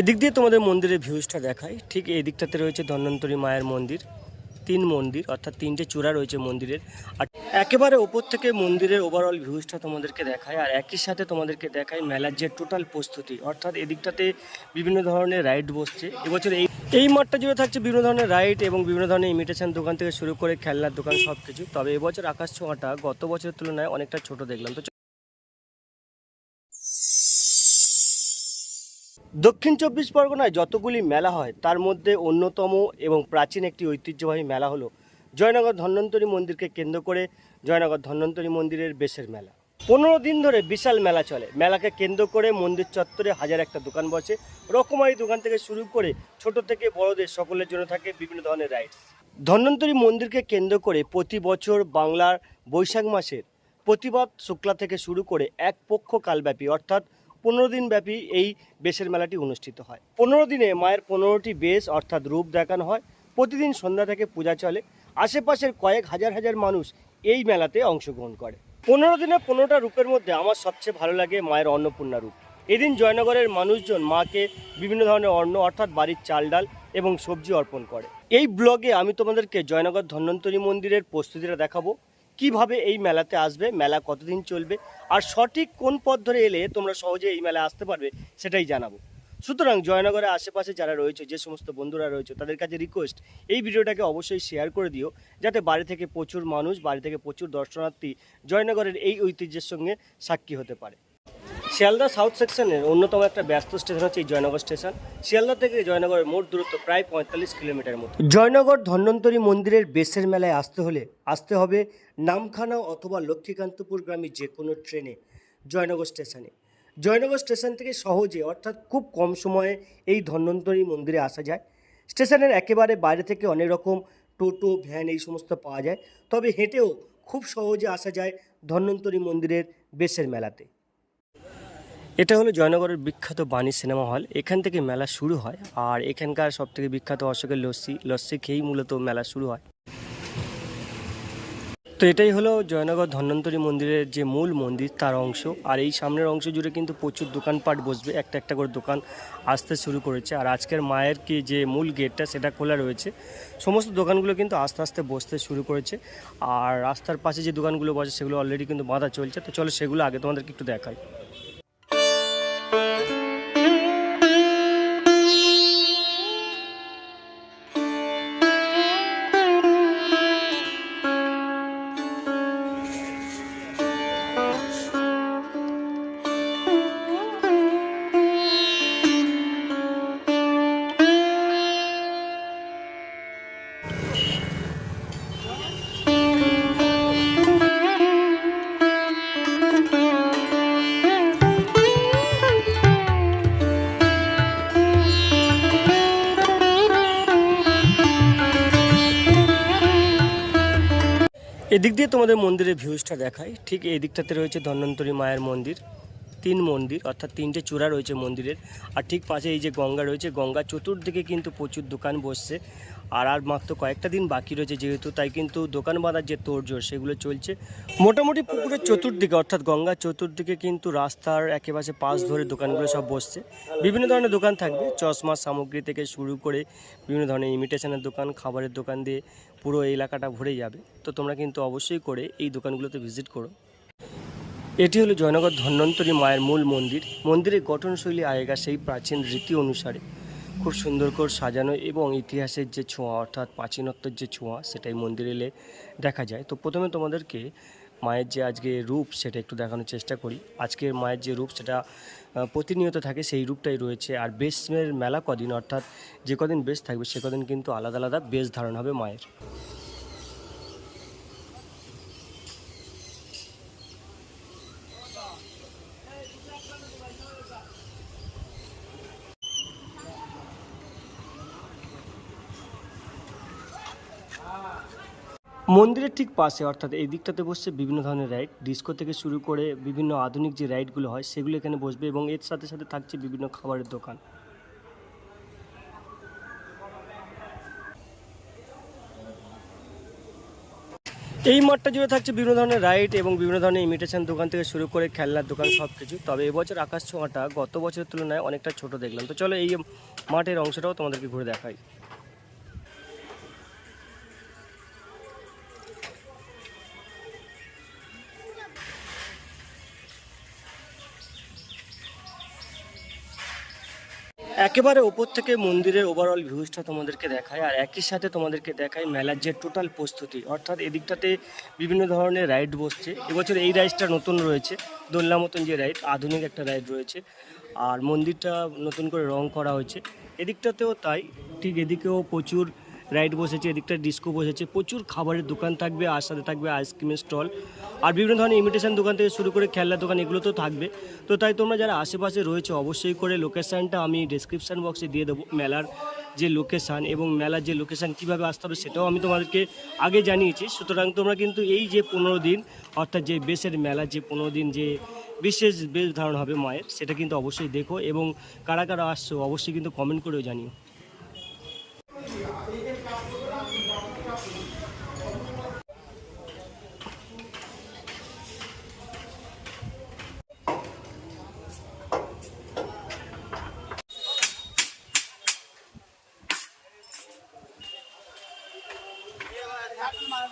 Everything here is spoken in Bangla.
এদিক দিয়ে তোমাদের মন্দিরের ভিউজটা দেখায় ঠিক এই দিকটাতে রয়েছে ধন্বন্তরী মায়ের মন্দির। তিন মন্দির, অর্থাৎ তিনটে চূড়া রয়েছে মন্দিরের। আর একেবারে ওপর থেকে মন্দিরের ওভারঅল ভিউজটা তোমাদেরকে দেখায় আর একই সাথে তোমাদেরকে দেখায় মেলার যে টোটাল প্রস্তুতি, অর্থাৎ এদিকটাতে বিভিন্ন ধরনের রাইড বসছে। এবছর এই এই মাঠটা জুড়ে থাকছে বিভিন্ন ধরনের রাইড এবং বিভিন্ন ধরনের ইমিটেশন দোকান থেকে শুরু করে খেলনার দোকান সব কিছু তবে এবছর আকাশ ছোঁয়াটা গত বছরের তুলনায় অনেকটা ছোট দেখলাম। তো দক্ষিণ চব্বিশ পরগনায় যতগুলি মেলা হয়, তার মধ্যে অন্যতম এবং প্রাচীন একটি ঐতিহ্যবাহী মেলা হলো জয়নগর ধন্বন্তরী মন্দিরকে কেন্দ্র করে জয়নগর ধন্বন্তরী মন্দিরের বেশের মেলা। পনেরো দিন ধরে বিশাল মেলা চলে। মেলাকে কেন্দ্র করে মন্দির চত্বরে হাজার একটা দোকান বসে। রকমারি দোকান থেকে শুরু করে ছোট থেকে বড়দের সকলের জন্য থাকে বিভিন্ন ধরনের রাইডস ধন্বন্তরী মন্দিরকে কেন্দ্র করে প্রতি বছর বাংলার বৈশাখ মাসের প্রতিবাদ শুক্লা থেকে শুরু করে এক পক্ষ কালব্যাপী, অর্থাৎ পনেরো দিন ব্যাপী এই বেশের মেলাটি অনুষ্ঠিত হয়। পনেরো দিনে মায়ের পনেরোটি বেশ অর্থাৎ রূপ দেখানো হয়। প্রতিদিন সন্ধ্যা থেকে পূজা চলে। আশেপাশের কয়েক হাজার হাজার মানুষ এই মেলাতে অংশগ্রহণ করে। পনেরো দিনে পনেরোটা রূপের মধ্যে আমার সবচেয়ে ভালো লাগে মায়ের অন্নপূর্ণা রূপ। এদিন জয়নগরের মানুষজন মাকে বিভিন্ন ধরনের অন্ন অর্থাৎ বাড়ির চাল ডাল এবং সবজি অর্পণ করে। এই ব্লগে আমি তোমাদেরকে জয়নগর ধন্বন্তরী মন্দিরের প্রস্তুতিটা দেখাবো। কীভাবে এই মেলাতে আসবে, মেলা কতদিন চলবে, আর সঠিক কোন পথ ধরে এলে তোমরা সহজে এই মেলায় আসতে পারবে সেটাই জানাব। সুতরাং জয়নগরের আশেপাশে যারা রয়েছে, যে সমস্ত বন্ধুরা রয়েছে, তাদের কাছে রিকোয়েস্ট এই ভিডিওটাকে অবশ্যই শেয়ার করে দিও, যাতে বাড়ি থেকে প্রচুর মানুষ, বাড়ি থেকে প্রচুর দর্শনার্থী জয়নগরের এই ঐতিহ্যের সঙ্গে সাক্ষী হতে পারে। শিয়ালদা সাউথ সেকশনের অন্যতম একটা ব্যস্ত স্টেশন হচ্ছে এই জয়নগর স্টেশন। শিয়ালদা থেকে জয়নগরের মোট দূরত্ব প্রায় পঁয়তাল্লিশ কিলোমিটার মতো। জয়নগর ধন্বন্তরী মন্দিরের বেশের মেলায় আসতে হলে, আসতে হবে নামখানা অথবা লক্ষ্মীকান্তপুর গ্রামে যে কোনো ট্রেনে জয়নগর স্টেশনে। জয়নগর স্টেশন থেকে সহজে, অর্থাৎ খুব কম সময়ে এই ধন্বন্তরী মন্দিরে আসা যায়। স্টেশনের একেবারে বাইরে থেকে অনেক রকম টোটো, ভ্যান এই সমস্ত পাওয়া যায়। তবে হেঁটেও খুব সহজে আসা যায় ধন্বন্তরী মন্দিরের বেশের মেলাতে। এটা হলো জয়নগরের বিখ্যাত বাণী সিনেমা হল। এখান থেকে মেলা শুরু হয়। আর এখানকার সব থেকে বিখ্যাত অশোকের লস্যি লস্যি খেয়েই মূলত মেলা শুরু হয়। তো এটাই হলো জয়নগর ধন্বন্তরী মন্দিরের যে মূল মন্দির, তার অংশ। আর এই সামনের অংশ জুড়ে কিন্তু প্রচুর দোকানপাট বসবে। একটা একটা করে দোকান আসতে শুরু করেছে। আর আজকের মায়ের কি যে মূল গেটটা, সেটা খোলা রয়েছে। সমস্ত দোকানগুলো কিন্তু আস্তে আস্তে বসতে শুরু করেছে। আর রাস্তার পাশে যে দোকানগুলো বসে, সেগুলো অলরেডি কিন্তু বাঁধা চলছে। তো চলো সেগুলো আগে তোমাদেরকে একটু দেখাই। এদিক দিয়ে তোমাদের মন্দিরের ভিউজটা দেখায় ঠিক এই দিকটাতে রয়েছে ধন্বন্তরী মায়ের মন্দির। তিন মন্দির, অর্থাৎ তিনটে চূড়া রয়েছে মন্দিরের। আর ঠিক পাশে এই যে গঙ্গা রয়েছে, গঙ্গা চতুর্দিকে কিন্তু প্রচুর দোকান বসছে। আর আর মাত্র কয়েকটা দিন বাকি রয়েছে যেহেতু, তাই কিন্তু দোকান বাঁধার যে তোড়জোড়, সেগুলো চলছে। মোটামুটি পুকুরের চতুর্দিকে, অর্থাৎ গঙ্গার চতুর্দিকে কিন্তু রাস্তার একেবারে পাশ ধরে দোকানগুলো সব বসছে। বিভিন্ন ধরনের দোকান থাকবে চশমা সামগ্রী থেকে শুরু করে বিভিন্ন ধরনের ইমিটেশনের দোকান, খাবারের দোকান দিয়ে পুরো এলাকাটা ভরে যাবে। তো তোমরা কিন্তু অবশ্যই করে এই দোকানগুলোতে ভিজিট করো। এটি হলো জয়নগর ধন্বন্তরী মায়ের মূল মন্দির। মন্দিরের গঠনশৈলী আগেকার সেই প্রাচীন রীতি অনুসারে খুব সুন্দর করে সাজানো এবং ইতিহাসের যে ছোঁয়া অর্থাৎ প্রাচীনত্বের যে ছোঁয়া সেটাই মন্দিরে এলে দেখা যায়। তো প্রথমে তোমাদেরকে মায়ের যে আজকে রূপ সেটা একটু দেখানোর চেষ্টা করি। আজকের মায়ের যে রূপ সেটা প্রতিনিয়ত থাকে সেই রূপটাই রয়েছে। আর বেশের মেলা কদিন, অর্থাৎ যে কদিন বেশ থাকবে সে কদিন কিন্তু আলাদা আলাদা বেশ ধারণ হবে মায়ের। মন্দিরের ঠিক পাশে, অর্থাৎ এই দিকটাতে বসছে বিভিন্ন ধরনের রাইড ডিস্কো থেকে শুরু করে বিভিন্ন আধুনিক যে রাইডগুলো হয়, সেগুলো এখানে বসবে এবং এর সাথে সাথে থাকছে বিভিন্ন খাবারের দোকান। এই মাঠটা জুড়ে থাকছে বিভিন্ন ধরনের রাইড এবং বিভিন্ন ধরনের ইমিটেশন দোকান থেকে শুরু করে খেলনার দোকান সব কিছু তবে এবছর আকাশ ছোঁয়াটা গত বছরের তুলনায় অনেকটা ছোট দেখলাম। তো চলো এই মাঠের অংশটাও তোমাদেরকে ঘুরে দেখাই। একেবারে ওপর থেকে মন্দিরের ওভারঅল ভিউজটা তোমাদেরকে দেখায়, আর একই সাথে তোমাদেরকে দেখায় মেলার যে টোটাল প্রস্তুতি, অর্থাৎ এদিকটাতে বিভিন্ন ধরনের রাইড বসছে। এবছর এই রাইডটা নতুন রয়েছে, দোলনা মতন যে রাইড আধুনিক একটা রাইড রয়েছে, আর মন্দিরটা নতুন করে রং করা হয়েছে। এদিকটাতেও তাই, ঠিক এদিকেও প্রচুর রাইড বসেছে, এদিকটা ডিস্কো বসেছে, প্রচুর খাবারের দোকান থাকবে, আর সাথে থাকবে আইসক্রিমের স্টল আর বিভিন্ন ধরনের ইমিটেশন দোকান থেকে শুরু করে খেলনার দোকান, এগুলো তো থাকবে। তো তাই তোমরা যারা আশেপাশে রয়েছে, অবশ্যই করে লোকেশানটা আমি ডিসক্রিপশান বক্সে দিয়ে দেবো, মেলার যে লোকেশান এবং মেলার যে লোকেশান কীভাবে আসতে হবে সেটাও আমি তোমাদেরকে আগে জানিয়েছি। সুতরাং তোমরা কিন্তু এই যে পনেরো দিন, অর্থাৎ যে বেশের মেলা, যে পনেরো দিন যে বিশেষ বেশ ধারণ হবে মায়ের, সেটা কিন্তু অবশ্যই দেখো এবং কারা কারা আসছো, অবশ্যই কিন্তু কমেন্ট করেও জানিও। Martin Marvel.